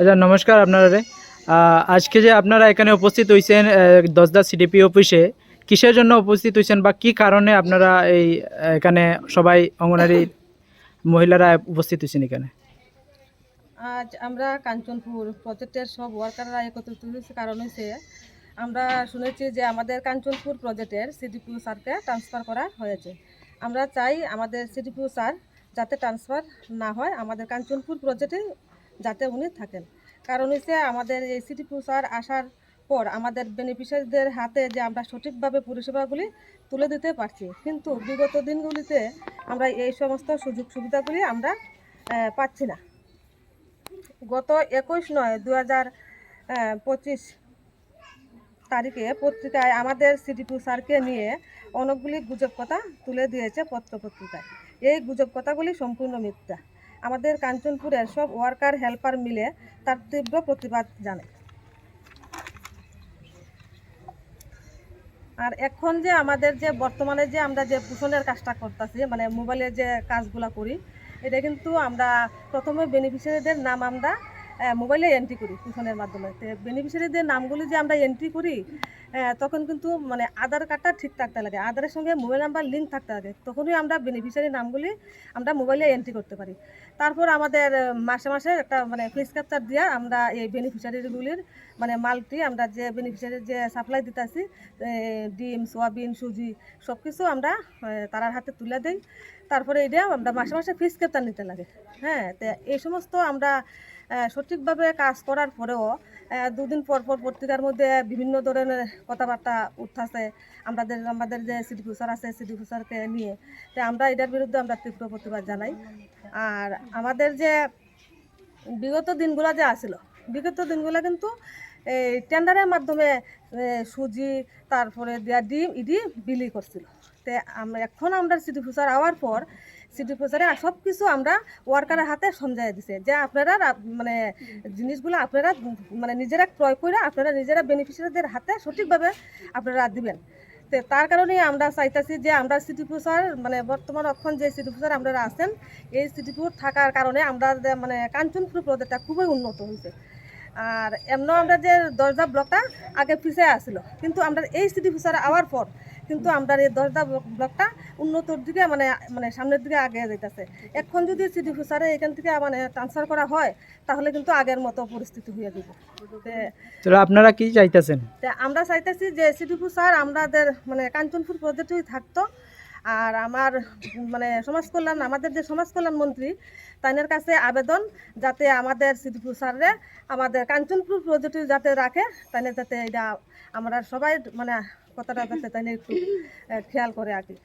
আচ্ছা নমস্কার আপনারা আজকে যে আপনারা এখানে উপস্থিত হয়েছেন দশদা সিডিপি অফিসে, কিসের জন্য উপস্থিত হয়েছেন বা কি কারণে আপনারা এই, এখানে সবাই অঙ্গনারী মহিলারা উপস্থিত হয়েছেন এখানে? আজ আমরা কাঞ্চনপুর প্রজেক্টের সব ওয়ার্কাররা একত্রিত হয়েছে। কারণ হয়েছে আমরা শুনেছি যে আমাদের কাঞ্চনপুর প্রজেক্টের সিডিপিউ স্যারকে ট্রান্সফার করা হয়েছে। আমরা চাই আমাদের সিডিপিউ স্যার যাতে ট্রান্সফার না হয়। আমাদের কাঞ্চনপুর প্রজেক্টে যাতে উনি থাকেন। কারণ হচ্ছে আমাদের এই সিডিপিউ স্যার আসার পর আমাদের বেনিফিশিয়ারিদের হাতে যে আমরা সঠিকভাবে পরিষেবাগুলি তুলে দিতে পারছি। কিন্তু বিগত দিনগুলিতে আমরা এই সমস্ত সুযোগ সুবিধাগুলি আমরা পাচ্ছি না। গত একুশ নয় দু হাজার পঁচিশ তারিখে পত্রিকায় আমাদের সিডিপি স্যারকে নিয়ে অনেকগুলি গুজব কথা তুলে দিয়েছে পত্রপত্রিকায় এই গুজব কথাগুলি সম্পূর্ণ মিথ্যা। আমাদের কাঞ্চনপুরের সব ওয়ার্কার, হেল্পার মিলে তার তীব্র প্রতিবাদ জানায় আর এখন যে আমাদের যে বর্তমানে যে আমরা যে পোষণের কাজটা করতেছি মানে মোবাইলে যে কাজগুলা করি, এটা কিন্তু আমরা প্রথমে বেনিফিশিয়ারিদের নাম আমরা মোবাইলে এন্ট্রি করি পোষণের মাধ্যমে। বেনিফিশিয়ারিদের নামগুলি যে আমরা এন্ট্রি করি তখন কিন্তু মানে আধার কার্ডটা ঠিক থাকতে লাগে। আধারের সঙ্গে মোবাইল নাম্বার লিঙ্ক থাকতে লাগে। তখনই আমরা বেনিফিশিয়ারি নামগুলি আমরা মোবাইলে এন্ট্রি করতে পারি। তারপর আমাদের মাসে মাসে একটা মানে ফেস ক্যাপচার দিয়ে আমরা এই বেনিফিশিয়ারিগুলির মানে মালটি আমরা যে বেনিফিশিয়ারির যে সাপ্লাই দিতেছি ডিম, সোয়াবিন, সুজি সব কিছু আমরা তারার হাতে তুলে দিই। তারপরে এটা আমরা মাসে মাসে ফিস ক্যাপচার নিতে লাগে। হ্যাঁ তো এই সমস্ত আমরা সঠিকভাবে কাজ করার পরেও দুদিন পর পর পত্রিকার মধ্যে বিভিন্ন ধরনের কথাবার্তা উঠতেছে আমাদের আমাদের যে সিটি ফুসার আছে সিটি ফুসারকে নিয়ে। তো আমরা এটার বিরুদ্ধে আমরা তীব্র প্রতিবাদ জানাই। আর আমাদের যে বিগত দিনগুলো যে আসলো, বিগত দিনগুলো কিন্তু এই টেন্ডারের মাধ্যমে সুজি, তারপরে দেওয়া ডিম ইডি বিলি করছিল। তে আমরা, এখন আমরা সিটি ফুসার আওয়ার পর সিটি ফুসারে সব কিছু আমরা ওয়ার্কারের হাতে সমঝাই দিছে। যে আপনারা মানে জিনিসগুলো আপনারা মানে নিজেরা ক্রয় করে আপনারা নিজেরা বেনিফিশিয়ারিদের হাতে সঠিকভাবে আপনারা দিবেন। তো তার কারণে আমরা চাইতেছি যে আমরা সিটি ফুসার মানে বর্তমান অক্ষণ যে সিটি ফুসার আপনারা আছেন, এই সিটিপুর থাকার কারণে আমরা মানে কাঞ্চনপুর প্রজেক্টটা খুবই উন্নত হয়েছে আর এমনও আমরা যে দরজা ব্লকটা আগে পিছিয়ে আসছিল কিন্তু আমরা এই সিটি ফুসার আওয়ার পর কিন্তু আমরা এই ব্লক- ব্লকটা উন্নতর দিকে মানে মানে সামনের দিকে আগে যাইতেছে। এখন যদি সিটি ফুসারে এখান থেকে মানে ট্রান্সফার করা হয় তাহলে কিন্তু আগের মতো পরিস্থিতি হয়ে যাবে আপনারা কি চাইতেছেন? আমরা চাইতেছি যে সিডিপু স্যার আমাদের মানে কাঞ্চনপুর প্রজেক্টেই থাকতো আর আমার মানে সমাজ কল্যাণ, আমাদের যে সমাজ কল্যাণ মন্ত্রী, তাইনের কাছে আবেদন যাতে আমাদের সিদ্ধপুর স্যাররে, আমাদের কাঞ্চনপুর প্রজেক্টে যাতে রাখে, তাইনের যাতে এটা আমরা সবাই মানে কথাটা যাতে তাইনে একটু খেয়াল করে আর কি।